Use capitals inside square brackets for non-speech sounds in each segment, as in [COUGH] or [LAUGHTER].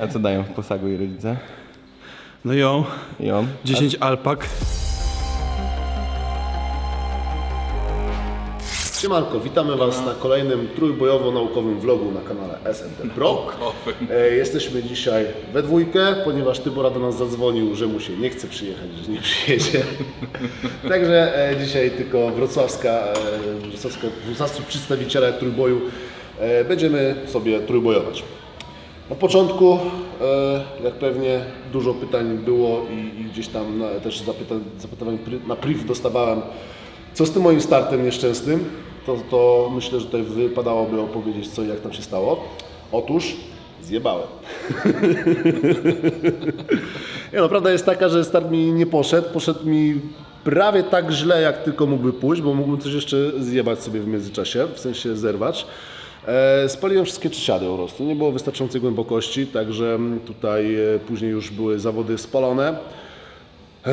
A co dają w posagu i rodzice? No ją, I on? 10 alpak. Siemanko, witamy Was na kolejnym trójbojowo-naukowym vlogu na kanale SMT Pro. E, jesteśmy dzisiaj we dwójkę, ponieważ Tybora do nas zadzwonił, że mu się nie chce przyjechać, że nie przyjedzie. [LAUGHS] Także e, dzisiaj tylko wrocławska, e, wrocławska, wrocławscy przedstawiciele trójboju e, będziemy sobie trójbojować. Na początku, e, jak pewnie dużo pytań było i, i gdzieś tam na, też zapytań, na priv dostawałem, co z tym moim startem nieszczęsnym, to, to myślę, że tutaj wypadałoby opowiedzieć, co i jak tam się stało. Otóż zjebałem. [LAUGHS] nie, no, prawda jest taka, że start mi nie poszedł. Poszedł mi prawie tak źle, jak tylko mógłby pójść, bo mógłbym coś jeszcze zjebać sobie w międzyczasie, w sensie zerwać. E, spaliłem wszystkie przysiady po prostu. Nie było wystarczającej głębokości, także tutaj e, później już były zawody spalone. Eee,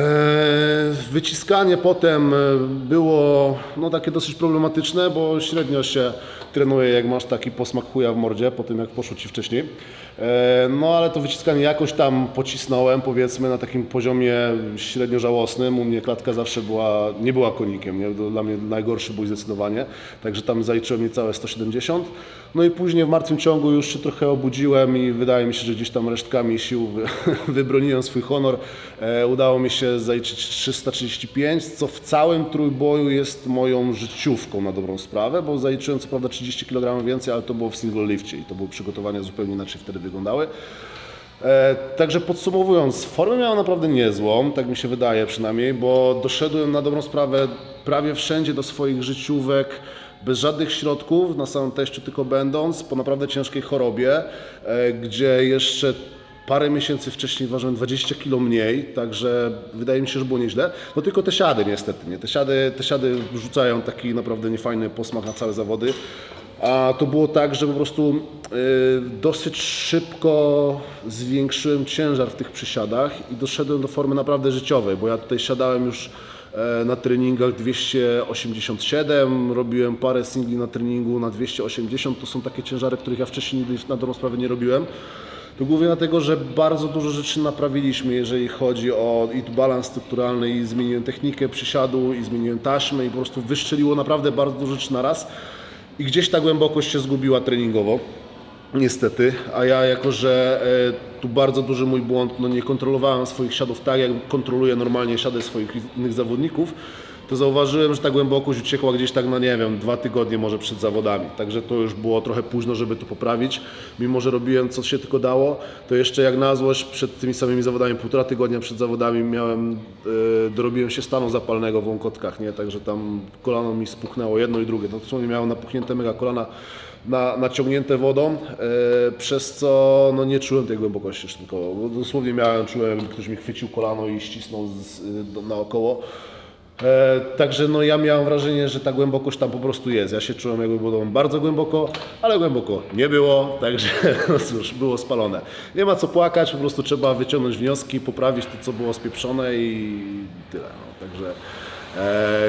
Wyciskanie potem e, było no, takie dosyć problematyczne, bo średnio się trenuje, jak masz taki posmak chuja w mordzie, po tym jak poszło Ci wcześniej. Eee, No ale to wyciskanie jakoś tam pocisnąłem, powiedzmy na takim poziomie średnio żałosnym. U mnie klatka zawsze była, nie była konikiem, nie? Dla mnie najgorszy bój zdecydowanie, także tam zaliczyłem niecałe 170. No i później w martwym ciągu już się trochę obudziłem i wydaje mi się, że gdzieś tam resztkami sił wy- [LAUGHS] wybroniłem swój honor. E, udało mi się zaliczyć 335, co w całym trójboju jest moją życiówką na dobrą sprawę, bo zaliczyłem co prawda 30 kg więcej, ale to było w single lifcie i to były przygotowania zupełnie inaczej wtedy wyglądały. E, Także podsumowując, formę miałem naprawdę niezłą, tak mi się wydaje przynajmniej, bo doszedłem na dobrą sprawę prawie wszędzie do swoich życiówek bez żadnych środków, na samym teściu tylko będąc, po naprawdę ciężkiej chorobie, e, gdzie jeszcze parę miesięcy wcześniej ważyłem 20 kg mniej, także wydaje mi się, że było nieźle. No tylko te siady niestety, nie? Te siady, te siady rzucają taki naprawdę niefajny posmak na całe zawody. A to było tak, że po prostu y, dosyć szybko zwiększyłem ciężar w tych przysiadach i doszedłem do formy naprawdę życiowej, bo ja tutaj siadałem już e, na treningach 287, robiłem parę singli na treningu na 280, to są takie ciężary, których ja wcześniej nigdy na dobrą sprawę nie robiłem. To głównie dlatego, że bardzo dużo rzeczy naprawiliśmy, jeżeli chodzi o i balans strukturalny i zmieniłem technikę przysiadu i zmieniłem taśmy i po prostu wyszczeliło naprawdę bardzo dużo rzeczy na raz. I gdzieś ta głębokość się zgubiła treningowo, niestety, a ja jako, że e, tu bardzo duży mój błąd, no nie kontrolowałem swoich siadów tak, jak kontroluję normalnie siady swoich innych zawodników, to zauważyłem, że ta głębokość uciekła gdzieś tak, no nie wiem, dwa tygodnie może przed zawodami. Także to już było trochę późno, żeby to poprawić. Mimo, że robiłem co się tylko dało, to jeszcze jak na złość przed tymi samymi zawodami, półtora tygodnia przed zawodami miałem, e, dorobiłem się stanu zapalnego w łąkotkach, nie? Także tam kolano mi spuchnęło jedno i drugie. No dosłownie miałem napuchnięte mega kolana na, naciągnięte wodą, e, przez co no, nie czułem tej głębokości. Bo dosłownie miałem, czułem, ktoś mi chwycił kolano i ścisnął z, do, naokoło. E, także no, ja miałem wrażenie, że ta głębokość tam po prostu jest. Ja się czułem jakby było bardzo głęboko, ale głęboko nie było, także [LAUGHS] no cóż, było spalone. Nie ma co płakać, po prostu trzeba wyciągnąć wnioski, poprawić to, co było spieprzone i tyle. No. Także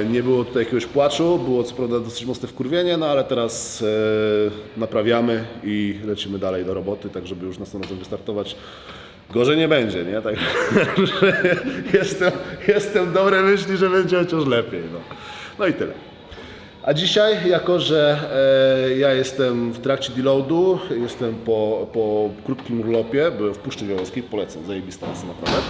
nie było tutaj jakiegoś płaczu, było co prawda dosyć mocne wkurwienie, no ale teraz e, naprawiamy i lecimy dalej do roboty, tak żeby już następnym razem wystartować. Gorzej nie będzie, nie? [LAUGHS] Także jestem, jestem dobre myśli, że będzie chociaż lepiej. No, no i tyle. A dzisiaj, jako że e, ja jestem w trakcie deloadu, jestem po, po krótkim urlopie, byłem w Puszczy Białowieskiej, polecam, zajebista trasa naprawdę,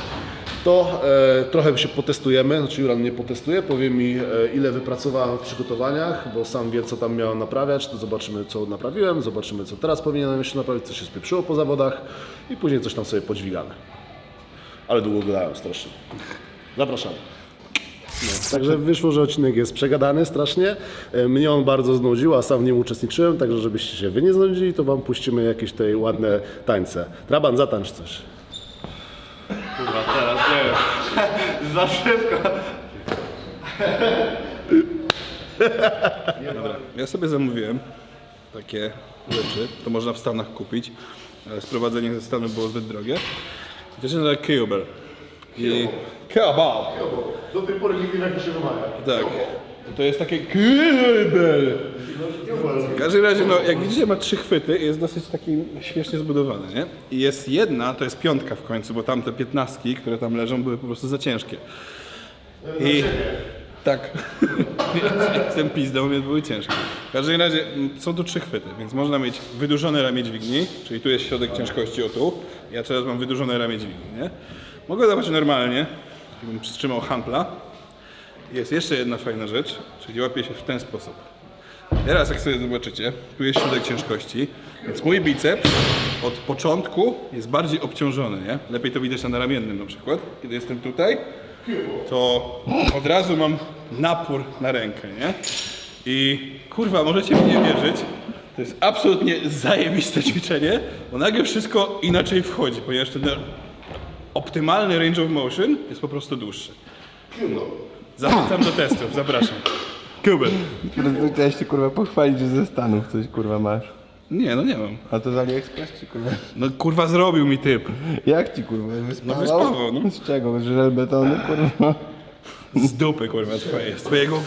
to e, trochę się potestujemy, znaczy Juran mnie potestuje, powie mi e, ile wypracowałem w przygotowaniach, bo sam wie co tam miałem naprawiać, to zobaczymy co naprawiłem, zobaczymy co teraz powinienem jeszcze naprawić, co się spieprzyło po zawodach i później coś tam sobie podźwigamy. Ale długo gadałem strasznie. Zapraszamy. No, także wyszło, że odcinek jest przegadany strasznie. E, Mnie on bardzo znudził, a sam w nim uczestniczyłem, także żebyście się wy nie znudzili, to wam puścimy jakieś tutaj ładne tańce. Traban, zatańcz coś. Kurwa, teraz nie wiem. Za szybko. Dobra, ja sobie zamówiłem takie rzeczy, to można w Stanach kupić, ale sprowadzenie ze Stanów było zbyt drogie. I to się nazywa. I... Kebab! Do tej pory nie wiem jak to się wymawia. Tak. To, jest takie kibel. W każdym razie, no, jak widzicie, ma trzy chwyty i jest dosyć taki śmiesznie zbudowany, nie? I jest jedna, to jest piątka w końcu, bo tamte piętnastki, które tam leżą, były po prostu za ciężkie. I tak, [LAUGHS] jestem pizdą, więc były ciężkie. W każdym razie są tu trzy chwyty, więc można mieć wydłużone ramię dźwigni, czyli tu jest środek ciężkości o tu. Ja teraz mam wydłużone ramię dźwigni, nie? Mogę dawać normalnie, gdybym przytrzymał handla. Jest jeszcze jedna fajna rzecz, czyli łapię się w ten sposób. Teraz jak sobie zobaczycie, tu jest środek ciężkości, więc mój biceps od początku jest bardziej obciążony, nie? Lepiej to widać na naramiennym na przykład. Kiedy jestem tutaj, to od razu mam napór na rękę, nie? I kurwa, możecie mi nie wierzyć, to jest absolutnie zajebiste ćwiczenie, bo nagle wszystko inaczej wchodzi, ponieważ ten optymalny range of motion jest po prostu dłuższy. Zachęcam do testów, zapraszam. Kubel. Chciałeś się kurwa pochwalić, że ze Stanów coś kurwa masz. Nie, no nie mam. A to z AliExpress czy kurwa? No kurwa zrobił mi typ. Jak ci kurwa wyspawał? No wyspawał, no. Z czego? Z żelbetonu kurwa? Z dupy kurwa twoje, z twojego...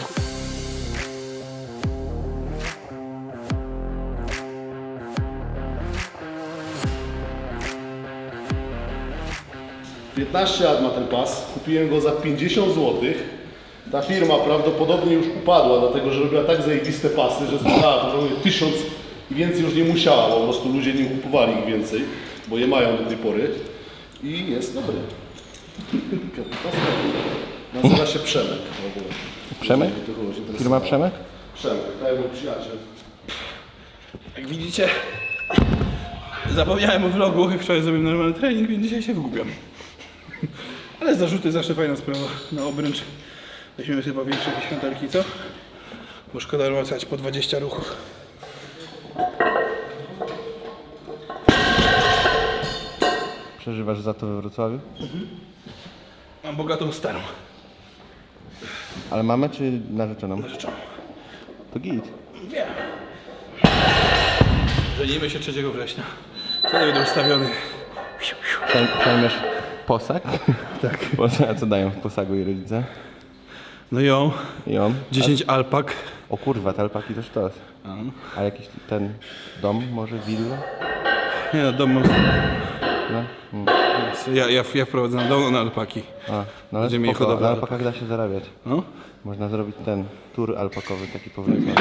15 lat ma ten pas, kupiłem go za 50 zł. Ta firma prawdopodobnie już upadła, dlatego że robiła tak zajebiste pasy, że sprzedała prawdopodobnie 1000 i więcej już nie musiała, po prostu ludzie nie kupowali ich więcej, bo je mają do tej pory. I jest dobry. Nazywa się Przemek w ogóle. Przemek? Firma Przemek? Przemek, tak jak mój przyjaciel. Jak widzicie, zapomniałem o vlogu i wczoraj zrobiłem normalny trening, więc dzisiaj się wgubiam. Ale zarzuty zawsze fajna sprawa. Na obręcz weźmiemy chyba większe jakieś świątelki, co? Bo szkoda rozmawiać po 20 ruchów. Przeżywasz za to we Wrocławiu? Mam bogatą starą. Ale mamę czy narzeczoną? Rzeczą. To git. Wiem. Żenimy się 3 września. Wtedy będę ustawiony. Przejm- Przejmiesz posag? Tak. A co dają w posagu i rodzice? No ją. Ją. 10 alpak. O kurwa, te alpaki to sztos. A jakiś ten dom może, willa? Nie no, dom mam. No. Mm. Więc Ja, ja, ja wprowadzę na dom na alpaki. A, no ale Będziemy spoko, na alpakach da się zarabiać. No? Można zrobić ten tour alpakowy, taki powrotny.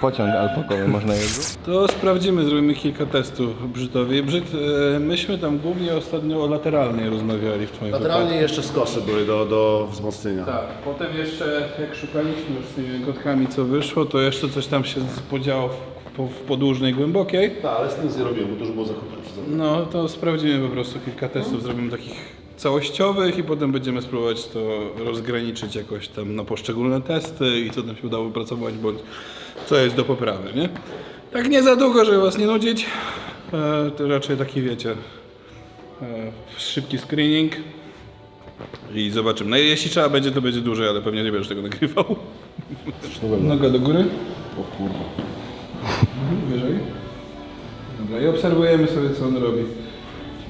Pociąg alpakowy można jeździć? To sprawdzimy, zrobimy kilka testów brzytowi. Brzyd, e, myśmy tam głównie ostatnio o lateralnej rozmawiali w twoim Lateralnie jeszcze skosy były do, do wzmocnienia. Tak, potem jeszcze jak szukaliśmy już z tymi kotkami co wyszło, to jeszcze coś tam się podziało w, po, w podłużnej głębokiej. Tak, ale z tym nie robiłem, bo to już było zakupne przeze mnie. No to sprawdzimy po prostu kilka testów, zrobimy takich całościowych i potem będziemy spróbować to rozgraniczyć jakoś tam na poszczególne testy i co tam się udało wypracować, bądź co jest do poprawy, nie? Tak nie za długo, żeby was nie nudzić, e, to raczej taki wiecie, e, szybki screening i zobaczymy. No i jeśli trzeba będzie, to będzie dłużej, ale pewnie nie będziesz tego nagrywał. Noga do góry. O kurwa. Dobra, i obserwujemy sobie, co on robi.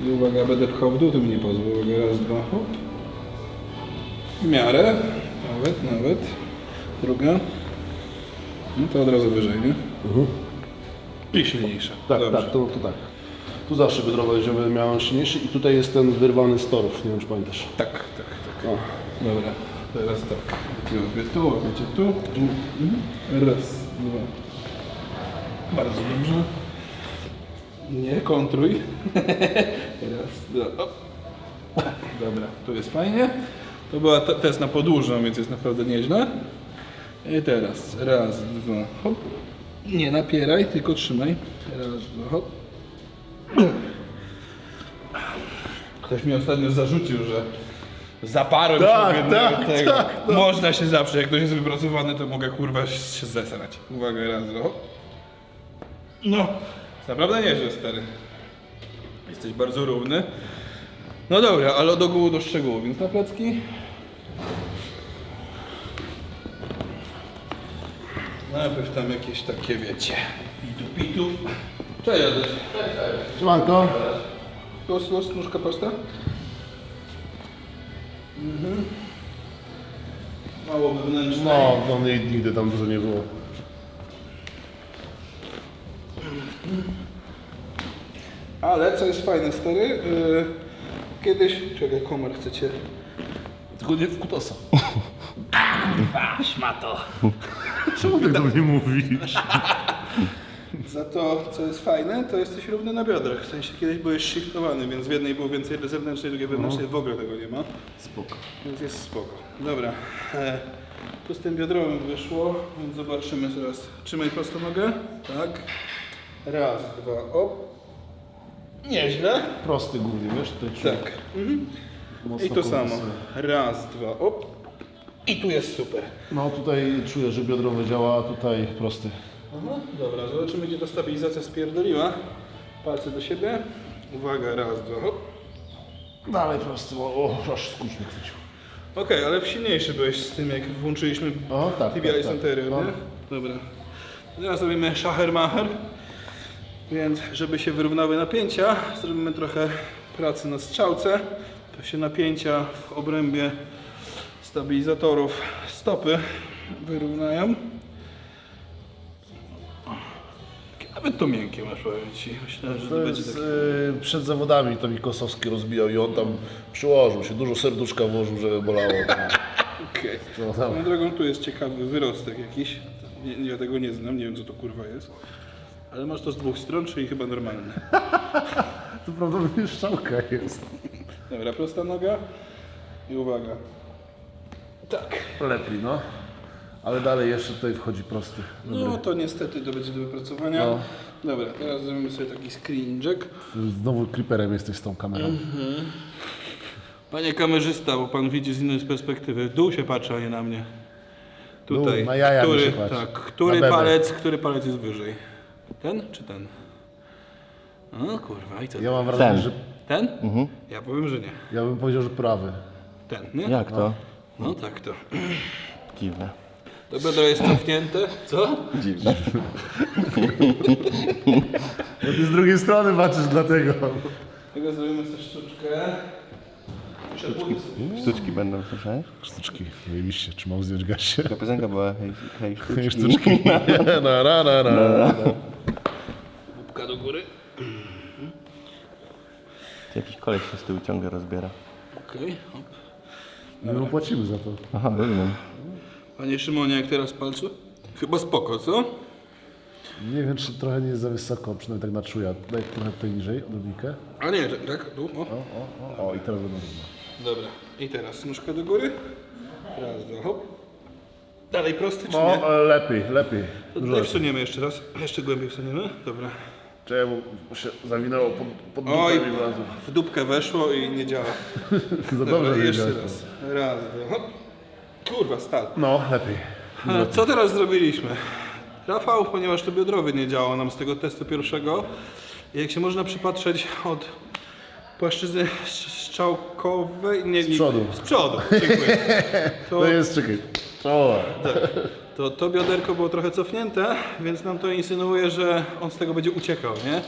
I uwaga, będę pchał w dół, to mi nie pozwól. Uwaga, raz, dwa, hop. W miarę. Nawet, nawet. Druga. No to od razu wyżej, nie? I silniejsza. Tak, Dobrze. tak, to, to tak. Tu zawsze wydrowa będziemy miał silniejszy i tutaj jest ten wyrwany z torów, nie wiem czy pamiętasz. Tak, tak, tak. O. Dobra, teraz tak. Łapię tu, łapiecie tu. Mhm. Raz, dwa. Bardzo dobrze. Nie kontruj. [LAUGHS] Raz, dwa. O. Dobra, tu jest fajnie. To była te- test na podłużną, więc jest naprawdę nieźle. I teraz raz, dwa, hop. Nie napieraj, tylko trzymaj. Raz, dwa, hop. Ktoś mi ostatnio zarzucił, że zaparłem Tak, się tak, tego. tak, Można się zawsze, jak ktoś jest wypracowany, to mogę kurwa się zesrać. Uwaga, raz, dwa. hop. No, naprawdę nieźle, stary. Jesteś bardzo równy. No dobra, ale od ogółu do szczegółu, więc na plecki. Najpierw tam jakieś takie, wiecie, pitu pitu. Cześć, Adaś. Siemanko. Los, los, nóżka prosta. Mhm. mało wewnętrznej. No, no nigdy tam dużo nie było. Ale co jest fajne, stary, yy, kiedyś... Czekaj, komar chcecie... Tylko nie w kutasa. Szmato. Czemu tak do mnie mówisz? Za to, co jest fajne, to jesteś równy na biodrach. W sensie kiedyś byłeś shiftowany, więc w jednej było więcej zewnętrznej, drugiej wewnętrznej, w ogóle tego nie ma. Spoko. Więc jest spoko. Dobra. E, tu z tym biodrowym wyszło, więc zobaczymy teraz. Trzymaj prosto nogę. Tak. Raz, dwa, op. Nieźle. Prosty głównie, wiesz? Tutaj czuję Tak. Mhm. mocno I to samo. Raz, dwa, op. I tu jest super. No tutaj czuję, że biodrowy działa, a tutaj prosty. Aha, dobra, zobaczymy gdzie ta stabilizacja spierdoliła. Palce do siebie. Uwaga, raz, dwa, hop. Dalej prosty, o, o aż skurcz mnie chwycił. Okej, ale silniejszy byłeś z tym, jak włączyliśmy O, tak, tibialis tak, tak. anterior, No. nie? Dobra. Teraz robimy szachermacher. Więc, żeby się wyrównały napięcia, zrobimy trochę pracy na strzałce. To się napięcia w obrębie stabilizatorów stopy wyrównają. Nawet to miękkie masz, powiem Ci. Myślałem, że to, To będzie jest, takie... y, przed zawodami to Mikosowski rozbijał i on tam przyłożył się, dużo serduszka włożył, żeby bolało. [LAUGHS] Okej. No. Swoją drogą tu jest ciekawy wyrostek jakiś. Nie, ja tego nie znam, nie wiem co to kurwa jest. Ale masz to z dwóch stron, czyli chyba normalne. [LAUGHS] To prawdopodobnie szczałka jest. Dobra, prosta noga. I uwaga. Tak. Lepiej, no. Ale dalej jeszcze tutaj wchodzi prosty. No to niestety to będzie do wypracowania. No. Dobra, teraz zrobimy sobie taki screenjack. Znowu creeperem jesteś z tą kamerą. Panie kamerzysta, bo pan widzi z innej perspektywy. W dół się patrzy, a nie na mnie. Tutaj. Dół, na jaja mi który, się patrzy. tak, który palec, który palec jest wyżej? Ten czy ten? O kurwa, i co? Ja mam wrażenie, Ten. że Ten? Ja powiem, że nie. ja bym powiedział, że prawy. Ten, nie? Jak to? No tak to. Dziwne. To biodro jest cofnięte. Co? Dziwne. [LAUGHS] No ty z drugiej strony patrzysz dlatego. Tego zrobimy sobie sztuczkę. Sztuczki. Sztuczki będą, słyszałeś? Sztuczki, zajebiście, czy mam zdjąć gasie? Ta piosenka była hej, hej sztuczki. Sztuczki. Na, na, na, na. Łupka do góry. Jakiś koleś się z tyłu ciągle rozbiera. Okej. hop. My mu płacimy za to. Aha, rozumiem. Panie Szymonie, jak teraz palcu? Chyba spoko, co? Nie wiem, czy trochę nie jest za wysoko, przynajmniej tak na czuja. Daj trochę tutaj niżej, odrobinkę. A nie, tak, tak, tu, o. O, o, o, o i teraz będą. Dobra. I teraz nóżka do góry. Raz, dwa, hop. Dalej prosty, czy No, nie? ale lepiej, lepiej. Dużo tutaj lepiej. wsuniemy jeszcze raz. Jeszcze głębiej wsuniemy. Dobra. Czekaj, bo się zawinęło pod, pod Oj, w dupkę weszło i nie działa. [LAUGHS] Za Dobra, dobrze jeszcze wiedziałeś. raz. Raz, dwa, hop. Kurwa, stal. No, lepiej. A, Co teraz zrobiliśmy? Rafał, ponieważ to biodrowy nie działał nam z tego testu pierwszego, jak się można przypatrzeć od płaszczyzny strzałkowej, nie, Z przodu. Z przodu, dziękuję. [LAUGHS] To, To jest, czekaj, czoło. to, to bioderko było trochę cofnięte, więc nam to insynuuje, że on z tego będzie uciekał, nie?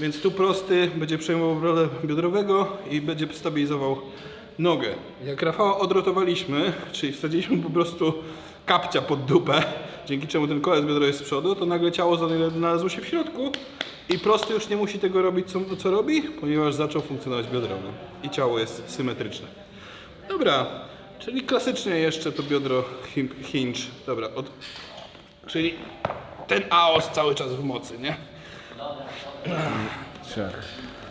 Więc tu prosty będzie przejmował rolę biodrowego i będzie stabilizował nogę. Jak Rafała odrotowaliśmy, czyli wsadziliśmy po prostu kapcia pod dupę, dzięki czemu ten kolec biodro jest z przodu, to nagle ciało znalazło się w środku i prosty już nie musi tego robić, co, co robi, ponieważ zaczął funkcjonować biodrowy i ciało jest symetryczne. Dobra, czyli klasycznie jeszcze to biodro hinge. Dobra, od... czyli ten AOS cały czas w mocy, nie? Ciach.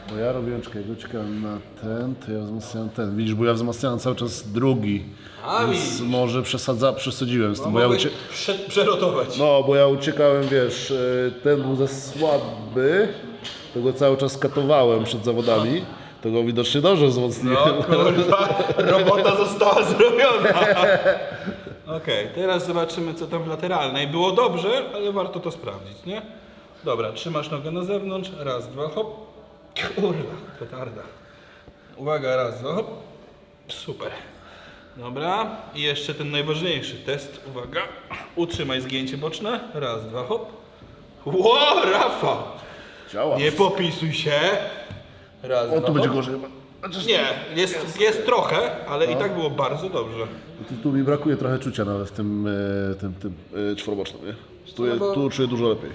Bo ja robiłem, czekaj, uciekałem na ten, to ja wzmacniałem ten. Widzisz, bo ja wzmacniałem cały czas drugi. A, Więc widzisz. może przesadza, przesadziłem z tym, bo ja ucie... prze, przerotować. No, bo ja uciekałem, wiesz, e, ten był za słaby, to go cały czas katowałem przed zawodami. To go widocznie dobrze wzmocniłem. No kurwa, [LAUGHS] robota została zrobiona. Okej, teraz zobaczymy co tam w lateralnej. Było dobrze, ale warto to sprawdzić, nie? Dobra, trzymasz nogę na zewnątrz, raz, dwa, hop. Kurwa, petarda. Uwaga, raz, dwa, hop. Super. Dobra, i jeszcze ten najważniejszy test, uwaga. Utrzymaj zgięcie boczne, raz, dwa, hop. Ło, Rafał! Działa. Nie popisuj się. Raz, O, dwa, tu będzie hop. gorzej chyba. Nie, jest, jest trochę, ale i tak było bardzo dobrze. Tu, tu mi brakuje trochę czucia nawet w tym, e, tym, tym e, czworobocznym, nie? Tu, je- tu czuję dużo lepiej.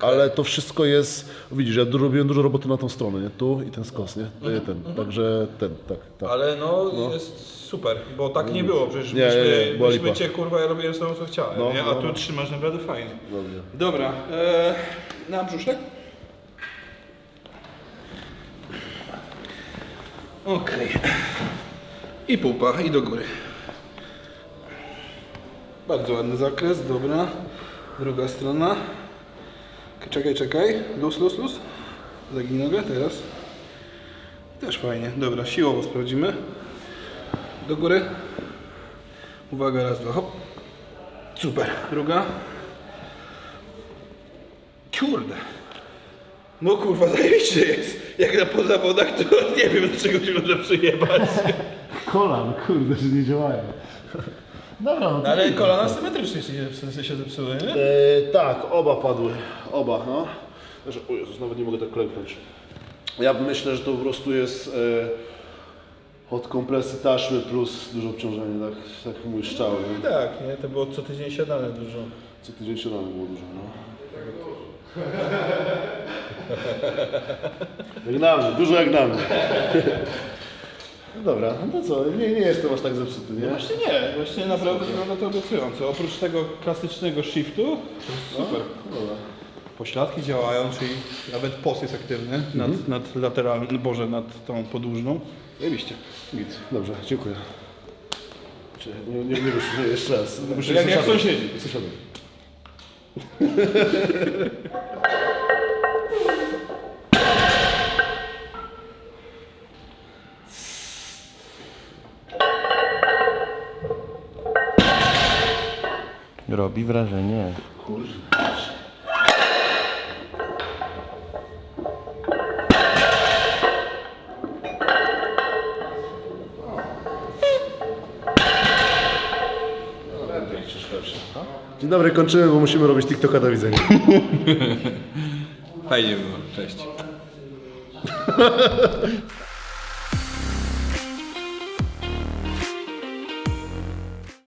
Ale to wszystko jest, widzisz, ja du- robiłem dużo roboty na tą stronę, nie? Tu i ten skos, nie? E, Ten, także ten, tak, tak. Ale no, jest super, bo tak nie było, przecież Nie, myśmy, nie, nie, lipa. cię kurwa, ja robiłem sobie co chciałem, No, nie? a no, tu no. trzymasz naprawdę fajnie. Dobrze. Dobra, e, na brzuszek? Okej. I pupa, i do góry. Bardzo ładny zakres, dobra. Druga strona. Czekaj, czekaj. Luz, luz, luz. Zagnij nogę teraz. Też fajnie. Dobra, siłowo sprawdzimy. Do góry. Uwaga, raz, dwa, hop. Super. Druga. Kurde. No kurwa, [LAUGHS] zajebiście jest. Jak na pozawodach, to nie wiem, do się może przyjebać. Kolan, kurde, że nie działają. Dobra, no to Ale kolana symetrycznie się, w sensie się zepsuły, nie? E, tak, oba padły. Oba, no. Znaczy, o Jezus, nawet nie mogę tak klęknąć. Ja myślę, że to po prostu jest e, od kompresji taśmy plus dużo obciążenie, tak, tak mój szczał. Nie? Tak, nie? To było co tydzień siadane dużo. Co tydzień się było dużo, no. Jak na mnie, dużo jak na mnie. No dobra, no to co, nie, nie jestem aż tak zepsuty, nie? Właśnie nie, właśnie naprawdę wygląda to obiecująco. Oprócz tego klasycznego shiftu, to jest super. Dobra. Pośladki działają, czyli nawet pos jest aktywny nad, nad lateralną, boże, nad tą podłużną. Zajebiście. Git, dobrze, dziękuję. Czy- Nie, nie, nie, wyszło, nie jeszcze raz. Muszę Jak- jak sąsiadów. sąsiedzi. [LAUGHS] Robi wrażenie. Kurde. Dzień dobry, kończymy, bo musimy robić TikToka do widzenia. [LAUGHS] Fajnie było, cześć. [LAUGHS]